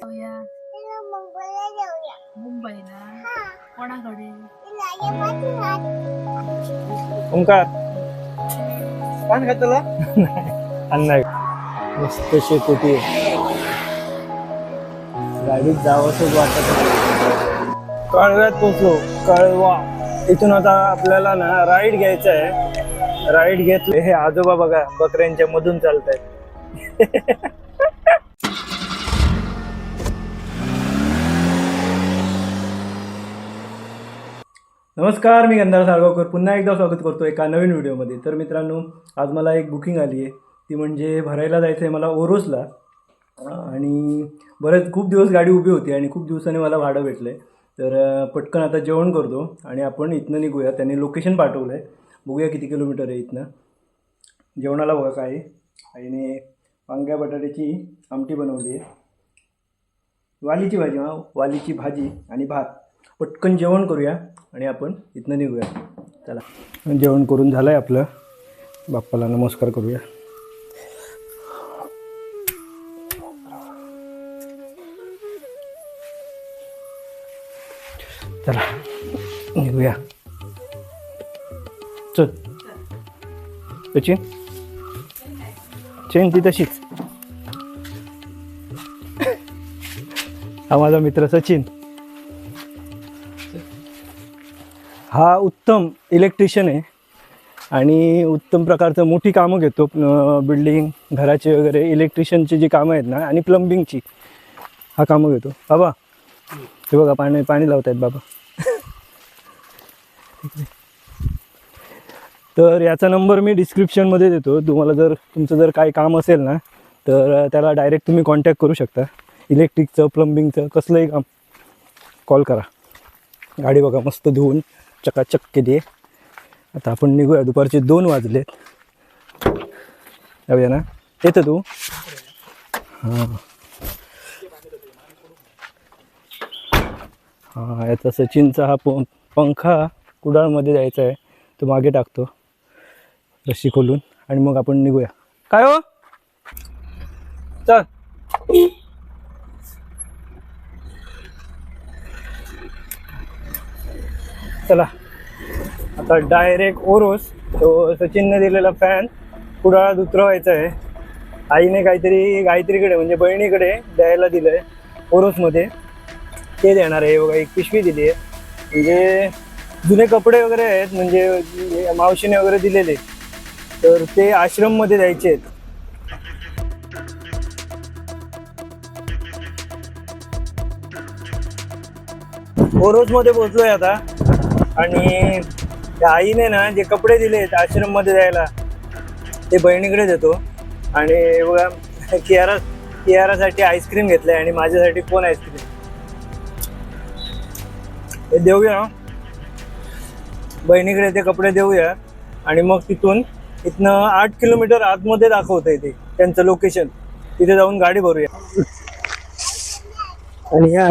जाऊया. मुंबईला जाऊया. मुंबईला? हा. कोणाकडे. ओंकार. पान का तुला अण्णा मस्त शेकोटी. गाडीत जावंसच वाटत नाही. कळव्यात पोचलो कळवा. इथून आता आपल्याला ना राईड घ्यायचा आहे. राईड घेतले. हे आजोबा बघा बकऱ्यांच्या मधून चालत आहेत नमस्कार मी गंधार साळगावकर. पुन्हा एकदा स्वागत करतो एका नवीन व्हिडिओमध्ये. तर मित्रांनो आज मला एक बुकिंग आली आहे. ती म्हणजे भरायला जायचं आहे मला ओरोसला. आणि बरेच खूप दिवस गाडी उभी होती आणि खूप दिवसाने मला भाडं भेटलं आहे तर पटकन आता जेवण करतो आणि आपण इथनं निघूया. त्यांनी लोकेशन पाठवलं आहे बघूया किती किलोमीटर आहे इथनं. जेवणाला बघा काय आईने वांग्या बटाट्याची आमटी बनवली आहे. वालीची भाजी हां. वालीची भाजी आणि भात. पटकन जेवण करूया. आणि आपण इथनं निघूया. चला. जेवण करून झालं आहे आपलं. बाप्पाला नमस्कार करूया. चला निघूया. चल. सचिन चेन. ती तशीच हा माझा मित्र सचिन. हा उत्तम इलेक्ट्रिशियन आहे. आणि उत्तम प्रकारचं मोठी कामं घेतो बिल्डिंग घराचे वगैरे इलेक्ट्रिशियनची जी कामं आहेत ना आणि प्लंबिंगची हा कामं घेतो. बाबा हे बघा पाणी पाणी लावत आहेत बाबा. तर याचा नंबर मी डिस्क्रिप्शनमध्ये देतो. तुम्हाला जर तुमचं जर काही काम असेल ना तर त्याला डायरेक्ट तुम्ही कॉन्टॅक्ट करू शकता. इलेक्ट्रिकचं प्लंबिंगचं कसलंही काम. कॉल करा. गाडी बघा मस्त धुवून. चकाचक केली आहे. आता आपण निघूया. दुपारचे दोन वाजलेत जाऊया ना. येतं तू? हां. हां याचा सचिनचा हा प पंखा कुडाळमध्ये जायचा आहे. तो मागे टाकतो. रशी खोलून. आणि मग आपण निघूया. काय हो? चल. चला. आता डायरेक्ट ओरोस तो सचिनने दिलेला फॅन कुडाळात उतरवायचा आहे आईने काहीतरी गायत्रीकडे म्हणजे बहिणीकडे द्यायला दिलं आहे ओरोसमध्ये. ते देणार आहे बघा एक पिशवी दिली आहे. म्हणजे जुने कपडे वगैरे आहेत म्हणजे मावशीने वगैरे दिलेले. तर ते आश्रममध्ये द्यायचे आहेत. ओरोसमध्ये पोचलोय आता. आणि त्या आईने ना जे कपडे दिलेत आश्रममध्ये द्यायला ते बहिणीकडे देतो. आणि बघा कियारा कियारासाठी आईस्क्रीम घेतलंय आणि माझ्यासाठी कोण आईस्क्रीम? हे देऊया. बहिणीकडे ते कपडे देऊया. आणि मग तिथून इथनं आठ किलोमीटर आतमध्ये दाखवतंय ते त्यांचं लोकेशन तिथे जाऊन गाडी भरूया. आणि या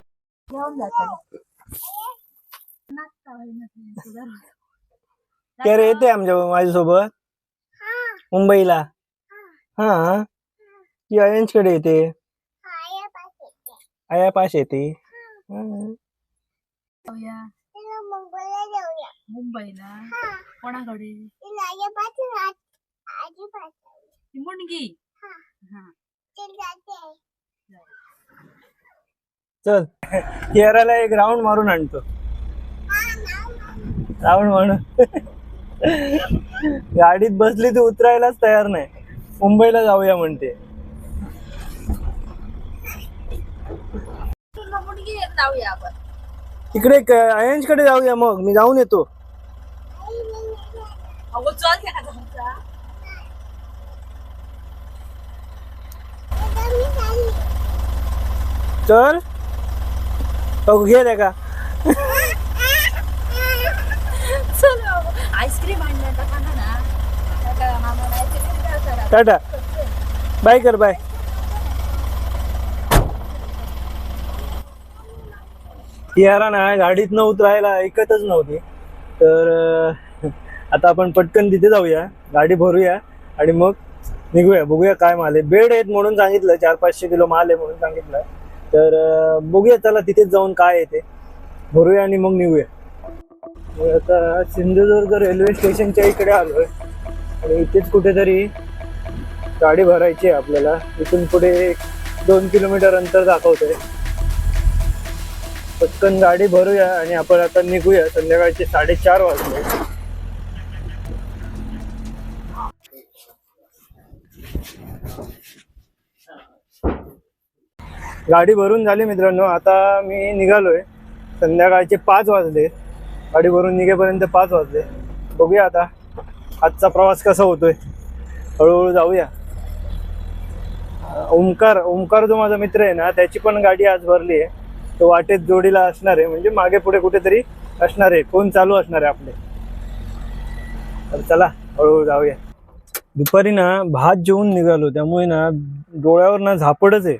ते रे येते आमच्या माझ्यासोबत. मुंबईला. हा. ती अयंजकडे येते. आया पाश येते. हा. मुंबईला. हा. कोणाकडे? हा. हा. चल केरळला एक राऊंड मारून आणतो. राऊंड मारून. गाडीत बसली ती उतरायलाच तयार नाही. मुंबईला जाऊया म्हणते. तुला मुलगी आहे, जाऊया आपण तिकडे अयंजकडे जाऊया मग. मी जाऊन येतो. चल घे का चल आईस्क्रीम आणलं तर खाना ना आता मामाला आईस्क्रीम द्या जरा. टाटा. बाय कर बाय. यारा ना गाडीत न उतरायला ऐकतच नव्हती. तर आता आपण पटकन तिथे जाऊया गाडी भरूया आणि मग निघूया बघूया काय माल आहे. बेड आहेत म्हणून सांगितलं चार पाचशे किलो माल आहे म्हणून सांगितलं. तर बघूया चला तिथेच जाऊन काय येते भरूया आणि मग निघूया. आता सिंधुदुर्ग रेल्वे स्टेशनच्या इकडे आलोय. आणि इथेच कुठेतरी गाडी भरायची आहे आपल्याला. इथून पुढे एक दोन किलोमीटर अंतर दाखवतोय. पटकन गाडी भरूया आणि आपण आता निघूया. संध्याकाळचे साडेचार वाजले. गाडी भरून झाली मित्रांनो. आता मी निघालोय. संध्याकाळचे पाच वाजले. गाडी भरून निघेपर्यंत पाच वाजले. बघूया आता आजचा प्रवास कसा होतोय. हळूहळू जाऊया. ओमकार ओमकार जो माझा मित्र आहे ना त्याची पण गाडी आज भरली आहे. तो वाटेत जोडीला असणार आहे म्हणजे मागे पुढे कुठेतरी असणार आहे. फोन चालू असणार आहे आपले? तर चला हळूहळू जाऊया. दुपारी ना भात जेवून निघालो. त्यामुळे ना डोळ्यावर ना झापडच आहे.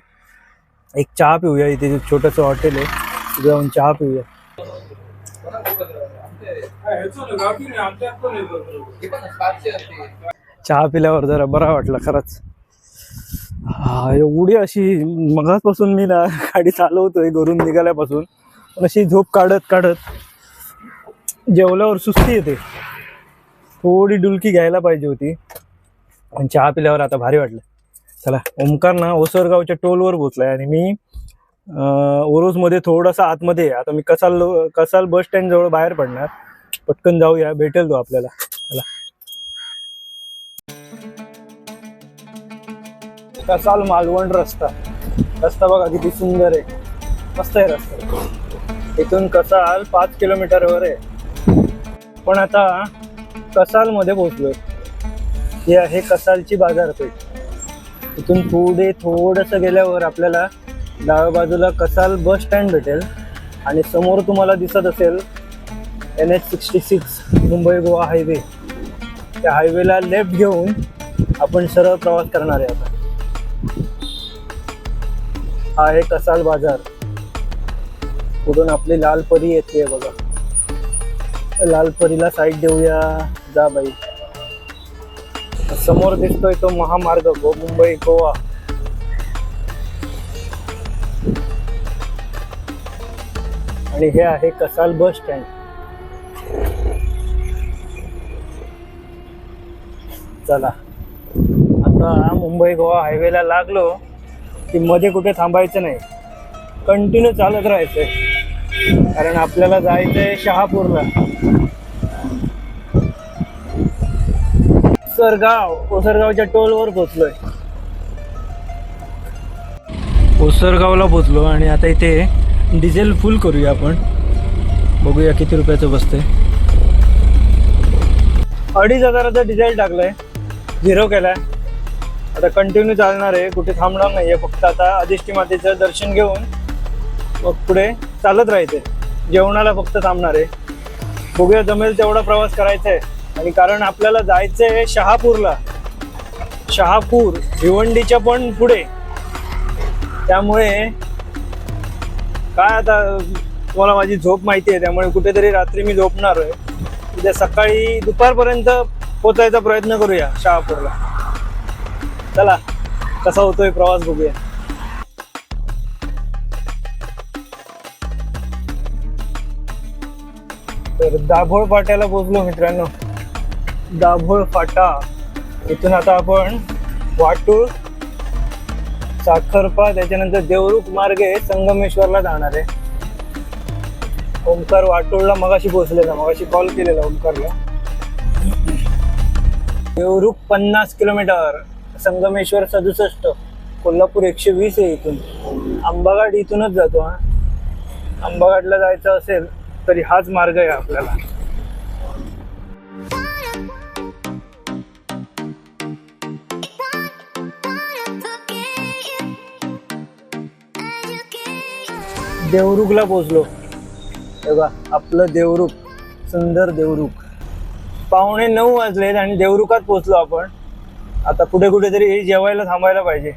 एक चहा पिऊया इथे एक छोटंसं हॉटेल आहे. तिथे जाऊन चहा पिऊया. चहा पिल्यावर जरा बरा वाटला खरंच. एवढी अशी मगासपासून मी ना गाडी चालवतोय घरून निघाल्यापासून. पण अशी झोप काढत काढत जेवल्यावर सुस्ती येते. थोडी डुलकी घ्यायला पाहिजे होती. पण चहा पिल्यावर आता भारी वाटलं. चला ओमकार ना ओसरगावच्या टोलवर पोचलाय आणि मी अं, ओरोसमध्ये थोडासा आतमध्ये आता मी कसाल कसाल बस स्टँड जवळ बाहेर पडणार. पटकन जाऊया भेटेल तो आपल्याला. चला. कसाल मालवण रस्ता. रस्ता बघा किती सुंदर आहे. मस्त आहे रस्ता. इथून कसाल पाच किलोमीटरवर आहे. पण आता कसालमध्ये पोहोचलोय. ही आहे कसालची बाजारपेठ. इथून पुढे थोडंसं गेल्यावर आपल्याला डाव्या बाजूला कसाल बस स्टँड भेटेल. आणि समोर तुम्हाला दिसत असेल N H sixty six Mumbai Goa highway. त्या हायवेला लेफ्ट घेऊन आपण सरळ प्रवास करणार आहे आता. हा आहे कसाल बाजार. कुठून आपली लाल परी येते बघा. लाल परीला साईड देऊया. जा बाई. समोर दिसतोय तो महामार्ग गो मुंबई गोवा. आणि हे आहे कसाल बस स्टँड चला. आता मुंबई गोवा हायवेला लागलो. की मध्ये कुठे थांबायचं नाही. कंटिन्यू चालत राहायचंय कारण आपल्याला जायचंय शहापूरला. ओसरगाव ओसरगावच्या टोलवर पोचलोय ओसरगावला पोचलो आणि आता इथे डिझेल फुल करूया आपण. बघूया किती रुपयाचं बसतंय. अडीच हजाराचं डिझेल टाकलंय. झिरो केलाय. आता कंटिन्यू चालणार आहे. कुठे थांबणार नाहीये. फक्त आता अधिष्ठी मातेचं दर्शन घेऊन मग पुढे चालत राहायचे जेवणाला फक्त थांबणार आहे. बघूया जमेल तेवढा प्रवास करायचा आहे आणि कारण आपल्याला जायचंय शहापूरला. शहापूर भिवंडीच्या पण पुढे. त्यामुळे काय आता तुम्हाला माझी झोप माहिती आहे. त्यामुळे कुठेतरी रात्री मी झोपणार आहे. उद्या सकाळी दुपारपर्यंत पोचायचा प्रयत्न करूया शहापूरला. चला कसा होतोय प्रवास बघूया. तर दाभोळ फाट्याला पोचलो मित्रांनो. दाभोळ फाटा इथून आता आपण वाटूळ साखरपा त्याच्यानंतर देवरुख मार्गे संगमेश्वरला जाणार आहे. ओमकार वाटोळला मगाशी पोहोचलेला मगाशी कॉल केलेला ओमकारला देवरुख पन्नास किलोमीटर. संगमेश्वर सदुसष्ट कोल्हापूर एकशे वीस आहे इथून. आंबाघाट इथूनच जातो हा. आंबाघाटला जायचं असेल तरी हाच मार्ग आहे आपल्याला. देवरुखला पोचलो बघा आपलं देवरुख सुंदर देवरुख. पावणे नऊ वाजलेत आणि देवरुखात पोचलो आपण. आता कुठे कुठेतरी जेवायला थांबायला पाहिजे.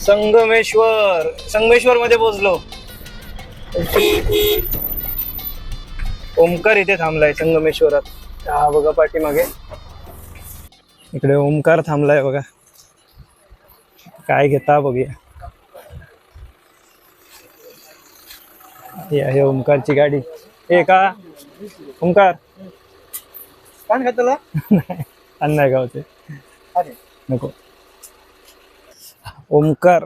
संगमेश्वर संगमेश्वर मध्ये पोहोचलो. ओमकार इथे थांबलाय संगमेश्वरात. हा बघा पाठीमागे. इकडे ओमकार थांबलाय बघा. काय घेता बघूया. हे आहे ओमकारची गाडी. हे का ओमकार पान खातला गावचे. अरे. नको. ओमकार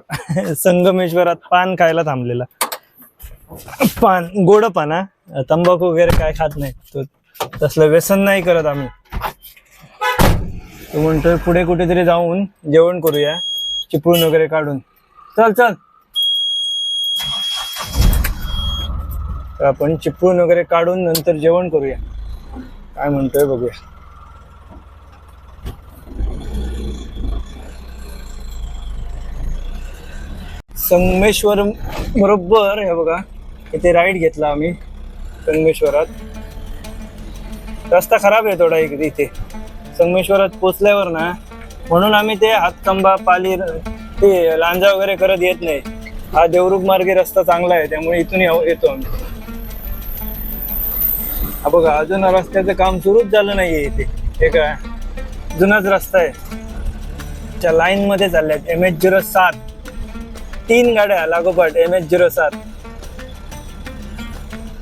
संगमेश्वरात पान खायला थांबलेला. पान गोड पान हा? तंबाखू वगैरे काय खात नाही. तो तसलं व्यसन नाही करत आम्ही. तो म्हणतोय पुढे कुठेतरी जाऊन जेवण करूया चिपळूण वगैरे काढून. चल चल. तर आपण चिपळूण वगैरे काढून नंतर जेवण करूया. काय म्हणतोय बघूया. संगमेश्वर बरोबर हे बघा इथे राईड घेतला आम्ही संगमेश्वरात. रस्ता खराब आहे थोडा इकडे इथे. संगमेश्वरात पोचल्यावर ना म्हणून आम्ही ते हातकंबा पाली ते लांजा वगैरे करत येत नाही. हा देवरुख मार्गे रस्ता चांगला आहे त्यामुळे इथून येतो आम्ही. बघा अजून रस्त्याचं काम सुरूच झालं नाहीये इथे. हे काय? जुनाच रस्ता आहे. त्या लाईन मध्ये चालल्यात. एम एच झिरो सात तीन गाड्या लागोपाठ एम एच झिरो सात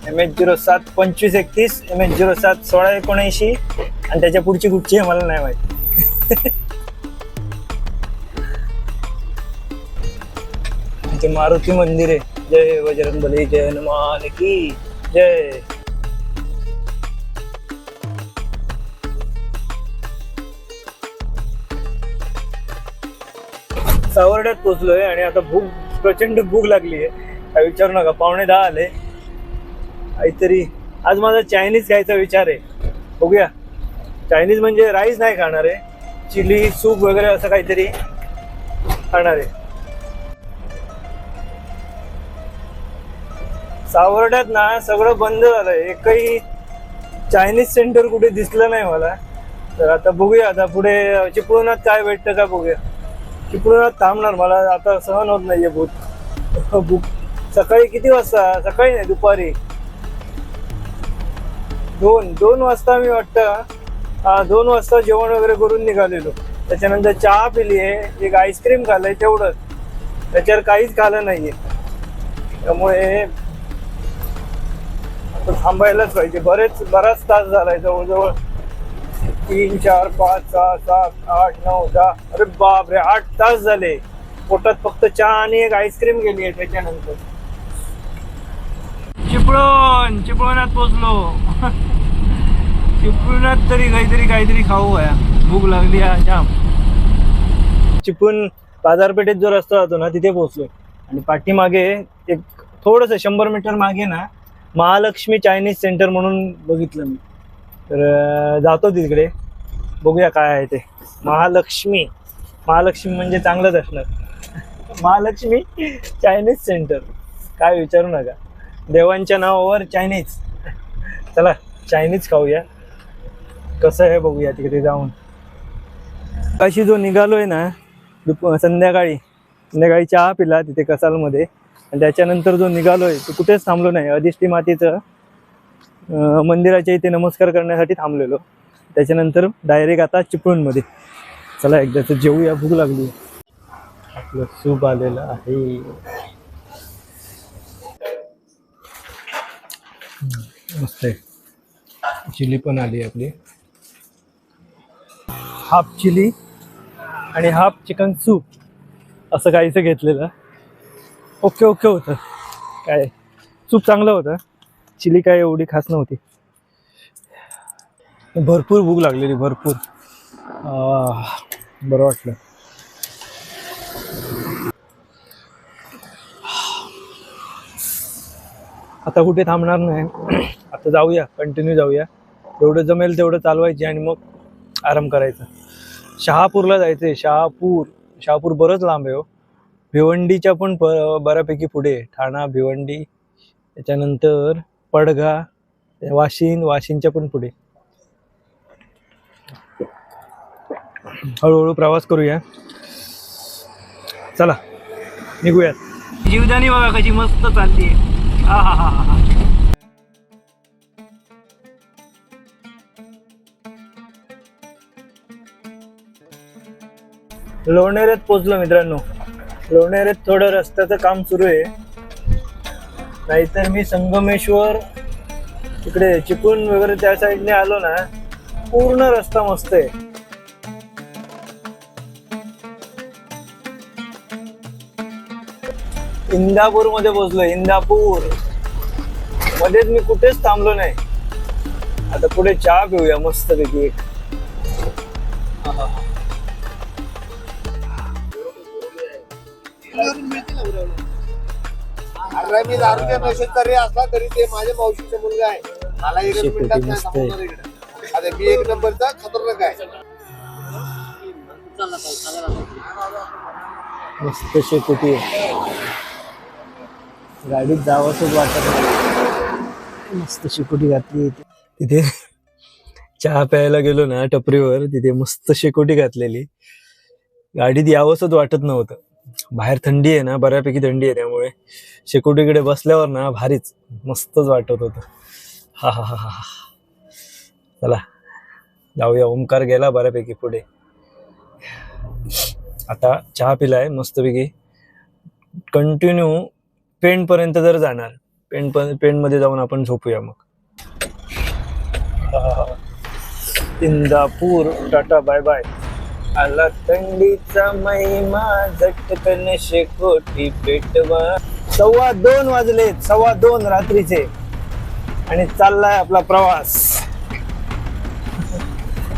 एम एच झिरो सात पंचवीस एकतीस एम एच झिरो सात सोळा एकोणऐंशी आणि त्याच्या पुढची कुठची आहे मला नाही माहिती. मारुती मंदिर आहे. जय बजरंगबली जय हनुमान की जय. सावर्ड्यात पोचलोय आणि आता भूक प्रचंड भूक लागली आहे. काय विचारू नका पावणे दहा आले. काहीतरी आज माझा चायनीज खायचा विचार आहे. बघूया. चायनीज म्हणजे राईस नाही खाणार आहे. चिली सूप वगैरे असं काहीतरी खाणार आहे. सावर्ड्यात ना सगळं बंद झालंय. एकही चायनीज सेंटर कुठे दिसलं नाही मला. तर आता बघूया आता पुढे चिपळूणात काय भेटतं का बघूया. चिपळूणात थांबणार? मला आता सहन होत नाहीये भूत. भूक. सकाळी किती वाजता? सकाळी नाही दुपारी. दोन. दोन वाजता मी वाटतं दोन वाजता जेवण वगैरे करून निघालेलो. त्याच्यानंतर चहा पिली आहे एक आईस्क्रीम खाल्लंय तेवढंच. त्याच्यावर काहीच खाल्लं नाहीये. त्यामुळे आता थांबायलाच पाहिजे. बरेच बराच तास झालाय जवळजवळ. तीन चार पाच सहा सात आठ नऊ दहा. अरे बापरे आठ तास झाले. पोटात फक्त चहा आणि एक आईस्क्रीम गेली आहे त्याच्यानंतर. चिपळूण चिपळूणात पोचलो. चिपळूणात तरी काहीतरी काहीतरी खाऊ भूक लागली आहे जाम. चिपळूण बाजारपेठेत जो रस्ता जातो ना तिथे पोहोचलो आणि पाठीमागे एक थोडंसं शंभर मीटर मागे ना महालक्ष्मी चायनीज सेंटर म्हणून बघितलं मी. तर जातो तिकडे. बघूया काय आहे ते. महालक्ष्मी. महालक्ष्मी म्हणजे चांगलंच असणार. महालक्ष्मी चायनीज सेंटर काय विचारू नका. देवांच्या नावावर चायनीज चला चायनीज खाऊया. कसं आहे बघूया तिकडे जाऊन. अशी जो निघालोय ना दुप संध्याकाळी. संध्याकाळी चहा पिला तिथे कसालमध्ये. आणि त्याच्यानंतर जो निघालोय तो कुठेच थांबलो नाही. अधिष्ठी मातीचं मंदिराच्या इथे नमस्कार करण्यासाठी थांबलेलो. त्याच्यानंतर डायरेक्ट आता चिपळूणमध्ये. चला एकदाच जेवूया भूक लागली. आपलं सूप आलेलं आहे. मस्त आहे. चिली पण आली आपली. हाफ चिली आणि हाफ चिकन सूप. असं काहीचं घेतलेलं. ओके ओके होतं. काय? सूप चांगलं होतं. चिली काय एवढी खास नव्हती. भरपूर भूक लागलेली भरपूर. बरं वाटलं. आता कुठे थांबणार नाही. आता जाऊया कंटिन्यू जाऊया. जेवढं जमेल तेवढं चालवायची आणि मग आराम करायचा. शहापूरला जायचंय शहापूर. शहापूर बरंच लांब आहे हो. भिवंडीच्या पण प बऱ्यापैकी पुढे ठाणा भिवंडी. त्याच्यानंतर पडगा वाशिन वाशिनच्या पण पुढे. हळूहळू प्रवास करूया. चला निघूयात. जीवदानी बघा कशी मस्त चालली हा हा हा हा. लोणेरेत पोचलो मित्रांनो. लोणेरेत थोडं रस्त्याचं काम सुरू आहे. नाहीतर मी संगमेश्वर तिकडे चिपळूण वगैरे त्या साईडने आलो ना पूर्ण रस्ता मस्त आहे. इंदापूरमध्ये पोहोचलो इंदापूर. मध्येच मी कुठेच थांबलो नाही. आता पुढे चहा पिऊया मस्त पैकी एक. मी दारूच्या नशेत जरी असला तरी ते माझ्या मावशीचा मुलगा आहे. मला एकच शेकोटी मिनिटात नाही मस्त आहे. थांबवणार इकडे. आता मी एक नंबरचा खतरनाक आहे. मस्त शेकोटी आहे. गाडीत जावंसच वाटत नाही. मस्त शेकोटी घातली तिथे चहा प्यायला गेलो ना टपरीवर तिथे मस्त शेकोटी घातलेली. गाडीत यावंसच वाटत नव्हतं. बाहेर थंडी आहे ना बऱ्यापैकी थंडी आहे त्यामुळे शेकोटीकडे बसल्यावर ना भारीच मस्तच वाटत होतं. हा हा हा हा चला जाऊया. ओमकार गेला बऱ्यापैकी पुढे. आता चहा पिलाय मस्तपैकी. कंटिन्यू पेंट पर्यंत जर जाणार पेंट पेंटमध्ये जाऊन आपण झोपूया मग. Indapur tata bye bye. आला थंडीचा महिमा झटकन शेकोटी पेटवा. सव्वा दोन वाजले सव्वा दोन रात्रीचे. आणि चाललाय आपला प्रवास.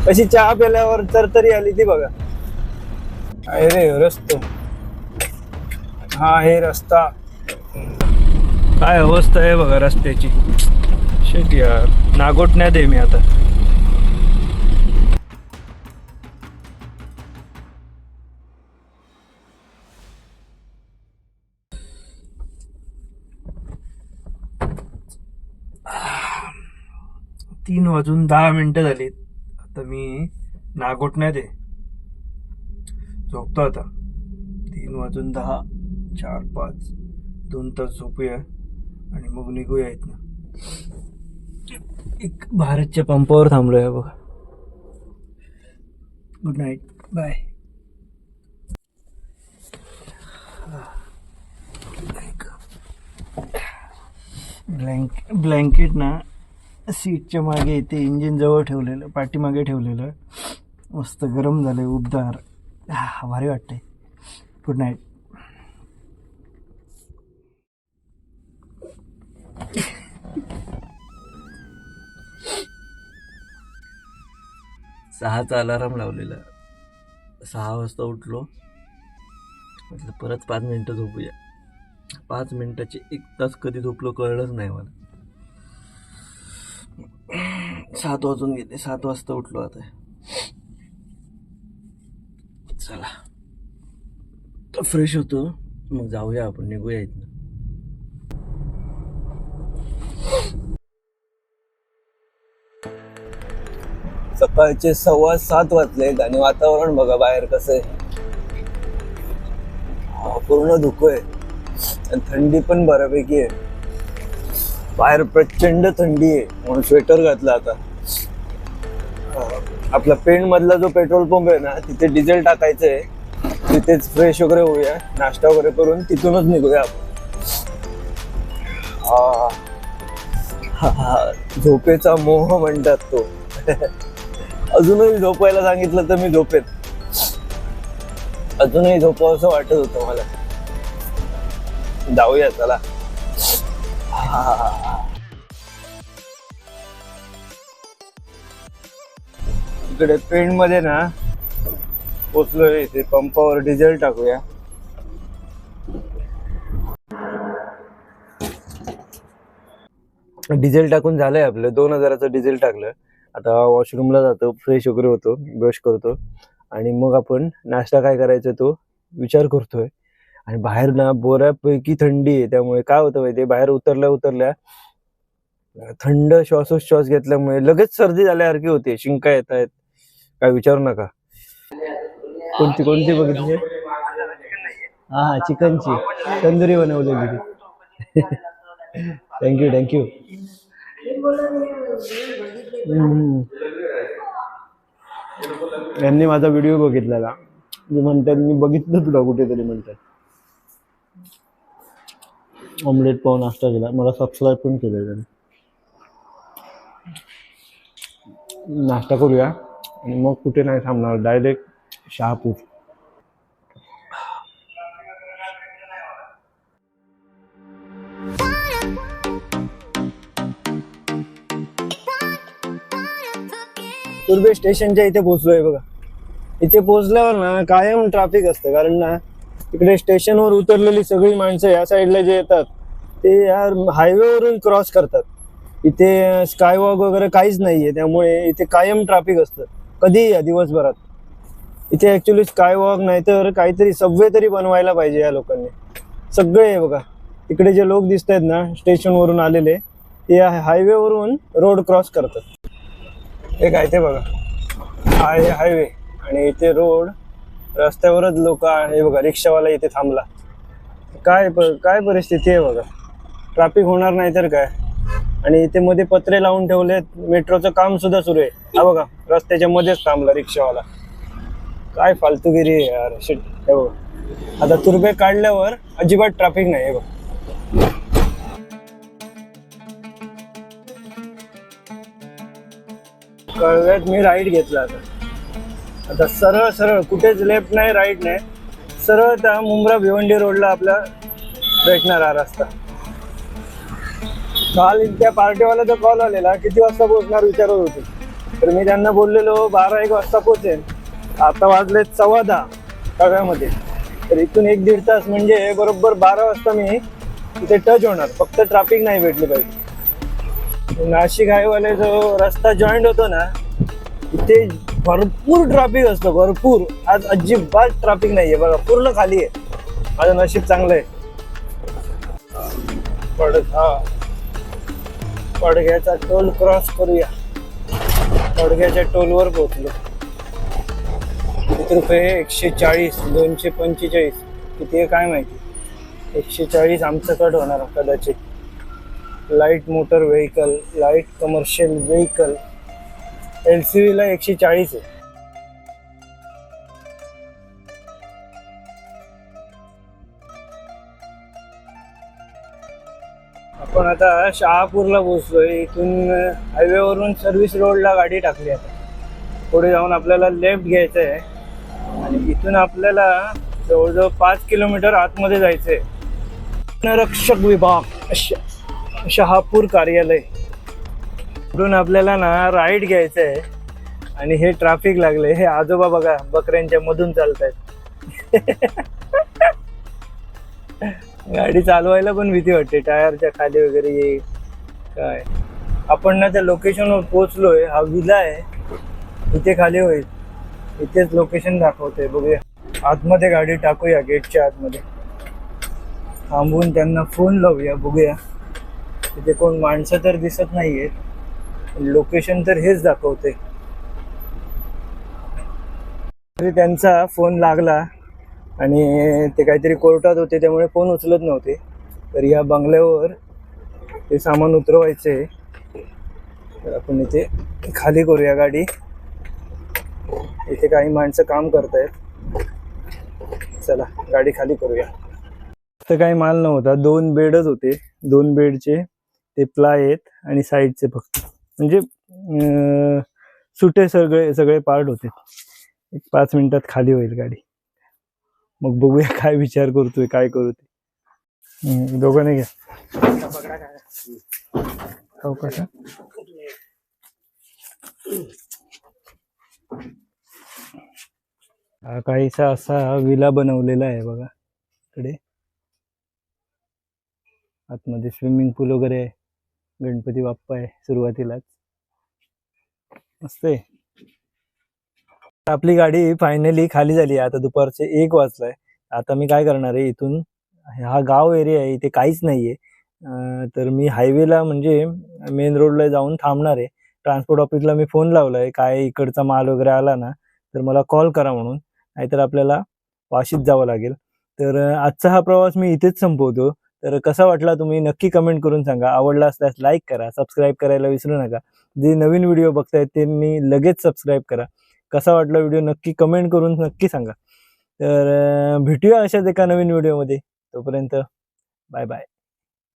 अशी चहा प्याल्यावर तरतरी आली ती बघा. अरे रस्तो. हा हे रस्ता. काय अवस्था आहे बघा रस्त्याची. शेट यार नागोटण्यात आहे मी आता. तीन वाजून दहा मिनिटं झालीत. आता मी नागोटण्यात आहे. झोपतो आता. तीन वाजून दहा चार पाच. दोन तास झोपूया आणि मग निघूया इथनं. एक भारतच्या पंपावर थांबलोय बघा. Good night bye blank blanket ना सीटच्या मागे ते इंजिन जवळ ठेवलेलं पाठीमागे ठेवलेलं. मस्त गरम झालं आहे उबदार. हा, भारी वाटतंय. गुड नाईट सहाचा अलाराम लावलेला. सहा वाजता उठलो. म्हटलं परत पाच मिनटं झोपूया. पाच मिनटाचे एक तास कधी झोपलो कळलंच नाही मला. सात वाजून गेले सात वाजता उठलो आता. चला. फ्रेश होतो. मग जाऊया आपण निघूया इथनं. सकाळचे सव्वा सात वाजलेत आणि वातावरण बघा बाहेर कसं आहे. पूर्ण धुकं आहे. आणि थंडी पण बऱ्यापैकी आहे. बाहेर प्रचंड थंडी आहे. म्हणून स्वेटर घातलं आता. आपला पेंट मधला जो पेट्रोल पंप आहे ना तिथे डिझेल टाकायचं आहे तिथेच फ्रेश वगैरे होऊया नाश्ता वगैरे करून तिथूनच निघूया आपण. झोपेचा मोह म्हणतात तो. अजूनही झोपायला सांगितलं तर मी झोपेत अजूनही झोपावं असं वाटत होतं मला. जाऊया चला. हा. इकडे पेंटमध्ये ना पोचलोय इथे. पंपावर डिझेल टाकूया. डिझेल टाकून झालंय आपलं. दोन हजाराचं डिझेल टाकलं. आता वॉशरूमला जातो फ्रेश वगैरे होतो ब्रश करतो. आणि मग आपण नाश्ता काय करायचा तो विचार करतोय. आणि बाहेर ना बऱ्यापैकी थंडी आहे. त्यामुळे काय होतं माहितीये? बाहेर उतरल्या उतरल्या थंड श्वासोच्छ्वास घेतल्यामुळे लगेच सर्दी झाल्यासारखी होते. शिंका येत आहेत काय विचारू नका. कोणती कोणती बघितली? हा हा चिकनची. तंदुरी बनवलेली थँक्यू थँक्यू यांनी माझा व्हिडिओ बघितलेला. मी म्हणतात मी बघितलं तुला कुठेतरी म्हणतात. ऑमलेट पाहून नाश्ता केला. मला सबस्क्राईब पण केलं त्याने. नाश्ता करूया. आणि मग कुठे नाही थांबणार. डायरेक्ट शहापूर. तुर्बे स्टेशनच्या इथे पोहोचलोय बघा. इथे पोहोचल्यावर ना कायम ट्रॅफिक असतं. कारण ना इकडे स्टेशनवर उतरलेली सगळी माणसं या साईडला जे येतात ते या हायवेवरून क्रॉस करतात. इथे स्कायवॉक वगैरे काहीच नाहीये. त्यामुळे इथे कायम ट्रॅफिक असतं. कधीही या दिवसभरात? इथे ऍक्च्युली स्कायवॉक नाही तर काहीतरी सबवे तरी बनवायला पाहिजे या लोकांनी. सगळे आहे बघा. इकडे जे लोक दिसत आहेत ना स्टेशनवरून आलेले ते हायवेवरून रोड क्रॉस करतात. हे काय ते बघा. हाय हायवे आणि इथे रोड रस्त्यावरच लोक हे बघा रिक्षावाला इथे थांबला. काय प- काय परिस्थिती आहे बघा. ट्रॅफिक होणार नाही तर काय? आणि इथे मध्ये पत्रे लावून ठेवलेत. मेट्रोचं काम सुद्धा सुरू आहे. हा बघा रस्त्याच्या मध्येच थांबला रिक्षावाला. काय फालतूगिरी आहे यार शिट हे बघा. आता तुर्बे काढल्यावर अजिबात ट्रॅफिक नाही हे बघ. कळव्यात मी राईट घेतला आता. आता सरळ सरळ कुठेच लेफ्ट नाही राईट नाही. सरळ त्या मुंब्रा भिवंडी रोडला आपला भेटणार हा रस्ता. काल त्या पार्टीवाल्याचा कॉल आलेला किती वाजता पोहोचणार विचारत होते. तर मी त्यांना बोललेलो बारा एक वाजता पोहोचेल. आता वाजले सव्वा दहा सगळ्यामध्ये तर इथून एक दीड तास म्हणजे बरोबर बारा वाजता मी तिथे टच होणार. फक्त ट्रॅफिक नाही भेटली पाहिजे. नाशिक हायवाले जो रस्ता जॉईंट होतो ना इथे भरपूर ट्रॅफिक असतो भरपूर. आज अजिबात ट्रॅफिक आहे बघा पूर्ण खाली आहे. माझं नशीब चांगलं आहे. पडत हा. पडघ्याचा टोल क्रॉस करूया. पडघ्याच्या टोलवर पोहोचलो. किती रुपये एकशे चाळीस दोनशे पंचेचाळीस. किती आहे काय माहिती? एकशे चाळीस आमचं कट होणार कदाचित. Light motor vehicle light commercial vehicle L C व्हीला एकशे चाळीस आहे. आपण आता शहापूरला पोहोचलोय. इथून हायवेवरून सर्व्हिस रोडला गाडी टाकली आता. पुढे जाऊन आपल्याला लेफ्ट घ्यायचं आहे आणि इथून आपल्याला जवळजवळ पाच किलोमीटर आतमध्ये जायचं आहे वनरक्षक विभाग श- शहापूर कार्यालय. इकडून आपल्याला ना राईट घ्यायचं आहे आणि हे ट्रॅफिक लागले हे आजोबा बघा बकऱ्यांच्या मधून चालत आहेत गाडी चालवायला पण भीती वाटते. टायरच्या खाली वगैरे येईल काय? आपण ना त्या लोकेशनवर पोहोचलोय. हा विला आहे. इथे खाली होईल. इथेच लोकेशन दाखवतोय. बघूया. आतमध्ये गाडी टाकूया गेटच्या आतमध्ये. थांबून त्यांना फोन लावूया. बघूया. तिथे कोण माणसं तर दिसत नाहीयेत. लोकेशन तर हेच दाखवते तरी त्यांचा फोन लागला. आणि ते काहीतरी कोर्टात होते त्यामुळे फोन उचलत नव्हते. तर या बंगल्यावर ते सामान उतरवायचे. तर आपण इथे खाली करूया गाडी. इथे काही माणसं काम करतायत. चला गाडी खाली करूया. तर काही माल नव्हता. दोन बेडच होते. दोन बेडचे ते प्लाय आहेत आणि साईडचे फक्त. म्हणजे सुटे सगळे सगळे पार्ट होते. एक पाच मिनिटात खाली होईल गाडी. मग बघूया काय विचार करतोय काय करू ते. दोघं दोघांनी घ्या हो हा काहीसा असा विला बनवलेला आहे बघा इकडे. आतमध्ये स्विमिंग पूल वगैरे आहे. गणपती बाप्पा आहे सुरुवातीलाच. मस्त आहे. आपली गाडी फायनली खाली झाली आहे. आता दुपारचे एक वाजलाय. आता मी काय करणार आहे? इथून हा गाव एरिया आहे. इथे काहीच नाहीये. तर मी हायवेला म्हणजे मेन रोडला जाऊन थांबणार आहे. ट्रान्सपोर्ट ऑफिसला मी फोन लावलाय. काय इकडचा माल वगैरे आला ना तर मला कॉल करा म्हणून. नाहीतर आपल्याला वाशीत जावं लागेल. तर आजचा हा प्रवास मी इथेच संपवतो. तर कसा वाटला तुम्ही नक्की कमेंट करून सांगा. आवडला असल्यास लाईक करा. सबस्क्राईब करायला विसरू नका. जे नवीन व्हिडिओ बघतायत त्यांनी लगेच सबस्क्राईब करा. कसा वाटला व्हिडिओ नक्की कमेंट करून नक्की सांगा. तर भेटूया अशाच एका नवीन व्हिडिओमध्ये तोपर्यंत बाय बाय